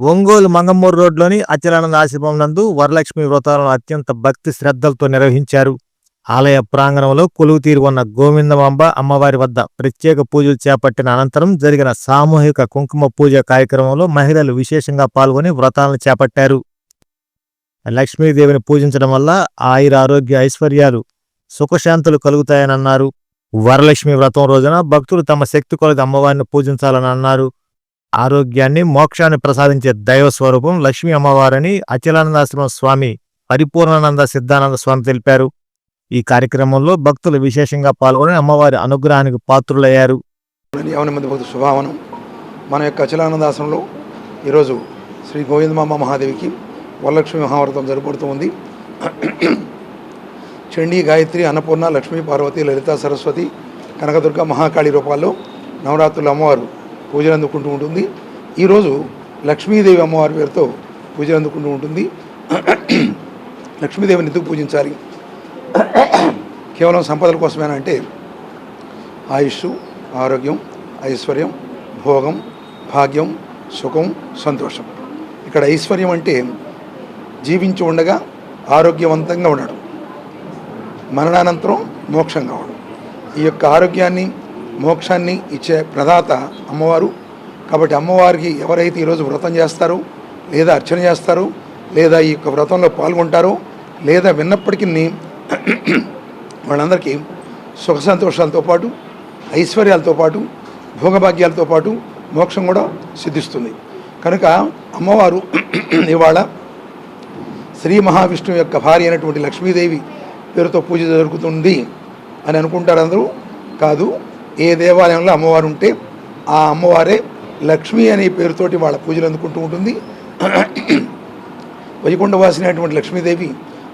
ఒంగోలు మంగమ్మూరు రోడ్లోని అచలానంద ఆశ్రమం నందు వరలక్ష్మి వ్రతాలను అత్యంత భక్తి శ్రద్ధలతో నిర్వహించారు. ఆలయ ప్రాంగణంలో కొలువు తీరి ఉన్న గోవిందమాంబ అమ్మవారి వద్ద ప్రత్యేక పూజలు చేపట్టిన అనంతరం జరిగిన సామూహిక కుంకుమ పూజ కార్యక్రమంలో మహిళలు విశేషంగా పాల్గొని వ్రతాలను చేపట్టారు. లక్ష్మీదేవిని పూజించడం వల్ల ఆయుర ఆరోగ్య ఐశ్వర్యాలు సుఖశాంతులు కలుగుతాయని అన్నారు. వరలక్ష్మి వ్రతం రోజున భక్తులు తమ శక్తి కొలది అమ్మవారిని పూజించాలని అన్నారు. ఆరోగ్యాన్ని మోక్షాన్ని ప్రసాదించే దైవ స్వరూపం లక్ష్మీ అమ్మవారని అచలానందాశ్రమ స్వామి పరిపూర్ణానంద సిద్ధానంద స్వామి తెలిపారు. ఈ కార్యక్రమంలో భక్తులు విశేషంగా పాల్గొని అమ్మవారి అనుగ్రహానికి పాత్రులయ్యారు. యవన మంది శుభావనం. మన యొక్క అచలానందాశ్రమంలో ఈరోజు శ్రీ గోవిందమామ మహాదేవికి వరలక్ష్మి మహావ్రతం జరపడుతూ ఉంది. చండీ గాయత్రి అన్నపూర్ణ లక్ష్మీ పార్వతి లలిత సరస్వతి కనకదుర్గ మహాకాళి రూపాల్లో నవరాత్రులు అమ్మవారు పూజలు అందుకుంటూ ఉంటుంది. ఈరోజు లక్ష్మీదేవి అమ్మవారి పేరుతో పూజలు అందుకుంటూ ఉంటుంది. లక్ష్మీదేవిని ఎందుకు పూజించాలి? కేవలం సంపదల కోసమేనా అంటే ఆయుష్ ఆరోగ్యం ఐశ్వర్యం భోగం భాగ్యం సుఖం సంతోషం. ఇక్కడ ఐశ్వర్యం అంటే జీవించి ఉండగా ఆరోగ్యవంతంగా ఉండడం. మరణానంతరం మోక్షం కావడం ఈ యొక్క ఆరోగ్యాన్ని మోక్షాన్ని ఇచ్చే ప్రదాత అమ్మవారు. కాబట్టి అమ్మవారికి ఎవరైతే ఈరోజు వ్రతం చేస్తారో లేదా అర్చన చేస్తారో లేదా ఈ యొక్క వ్రతంలో పాల్గొంటారో లేదా విన్నప్పటికీ వాళ్ళందరికీ సుఖ సంతోషాలతో పాటు ఐశ్వర్యాలతో పాటు భోగభాగ్యాలతో పాటు మోక్షం కూడా సిద్ధిస్తుంది. కనుక అమ్మవారు ఇవాళ శ్రీ మహావిష్ణువు యొక్క భార్య అయినటువంటి లక్ష్మీదేవి పేరుతో పూజ జరుగుతుంది అని అనుకుంటారు అందరూ. కాదు ఏ దేవాలయంలో అమ్మవారు ఉంటే ఆ అమ్మవారే లక్ష్మి అనే పేరుతోటి వాళ్ళ పూజలు అందుకుంటూ ఉంటుంది. వైకుంఠవాసినటువంటి లక్ష్మీదేవి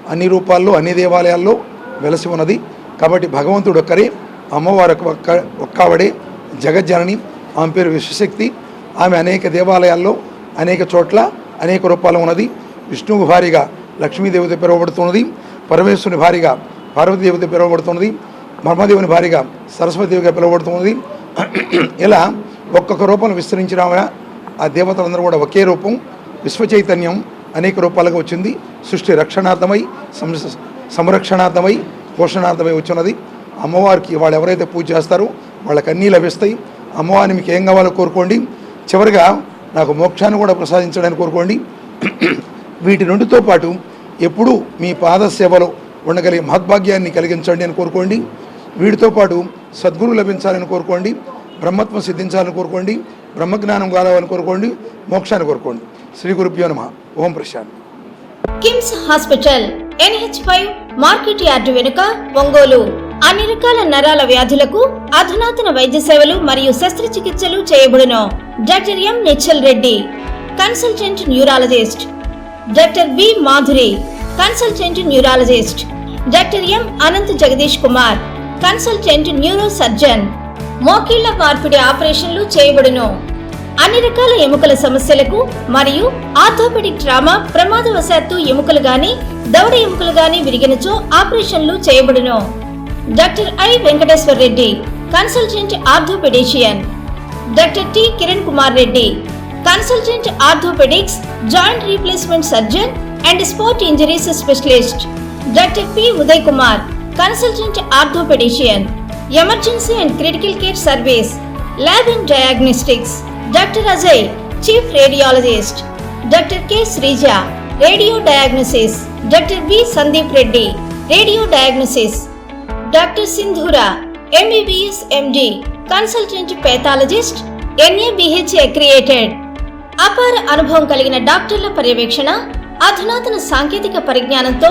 అన్ని రూపాల్లో అన్ని దేవాలయాల్లో వెలసి ఉన్నది. కాబట్టి భగవంతుడు ఒక్కరే అమ్మవారు ఒక- ఒక్క ఒక్కవడే జగజ్జనని ఆమె పేరు విశ్వశక్తి. ఆమె అనేక దేవాలయాల్లో అనేక చోట్ల అనేక రూపాలు ఉన్నది. విష్ణువు భారీగా లక్ష్మీదేవిత పిలువబడుతున్నది. పరమేశ్వరుని భారీగా పార్వతీదేవిత పిలువబడుతున్నది. మర్మదేవుని భారీగా సరస్వతిగా పిలువబడుతుంది. ఇలా ఒక్కొక్క రూపం విస్తరించడం ఆ దేవతలందరూ కూడా ఒకే రూపం విశ్వచైతన్యం అనేక రూపాలుగా వచ్చింది. సృష్టి రక్షణార్థమై సం- సంరక్షణార్థమై పోషణార్థమై వచ్చినది. అమ్మవారికి వాళ్ళు ఎవరైతే పూజ చేస్తారో వాళ్ళకి అన్నీ లభిస్తాయి. అమ్మవారిని మీకు ఏం కావాలో కోరుకోండి. చివరిగా నాకు మోక్షాన్ని కూడా ప్రసాదించడానికి కోరుకోండి. వీటి రెండుతో పాటు ఎప్పుడూ మీ పాద సేవలో ఉండగలిగే మహద్భాగ్యాన్ని కలిగించండి అని కోరుకోండి. వీటితో పాటు సద్గురు లభించాలని కోరుకోండి బ్రహ్మత్వం సిద్ధించాలని కోరుకోండి బ్రహ్మజ్ఞానం కావాలని కోరుకోండి మోక్షాన్ని కోరుకోండి. శ్రీ గురుభ్యో నమ. ఓం Prashant. KIMS hospital NH five market yard వెనుక ఒంగోలు. అన్ని రకాల నరాల వ్యాధులకు అధునాతన వైద్య సేవలు మరియు శస్త్రచికిత్సలు చేయబడును. Doctor M Nichal Reddy consultant neurologist. Doctor B Madhuri consultant neurologist. Doctor M Anant Jagadish Kumar consultant neuro surgeon మోకీళ్ళ మార్పిడి ఆపరేషన్లు చేయబడును. అన్ని రకాల ఎముకల సమస్యలకు మరియు ఆర్థోపెడిక్ ట్రామా ప్రమాదవశాత్తు ఎముకలు గాని దవడ ఎముకలు గాని విరిగినచో ఆపరేషన్లు చేయబడును. Doctor I Venkateswara Reddy consultant orthopaedician. Doctor T Kiran Kumar Reddy consultant orthopaedics joint replacement surgeon and sport injuries specialist. Doctor P Uday Kumar consultant orthopaedician emergency and critical care service lab and diagnostics doctor Ajay chief radiologist doctor K Sreeja radio diagnosis doctor B Sandeep Reddy radio diagnosis. Doctor Sindhura MBBS MD consultant pathologist NABH accredited అపార అనుభవం కలిగిన డాక్టర్ల పర్యవేక్షణ అధునాతన సాంకేతిక పరిజ్ఞానంతో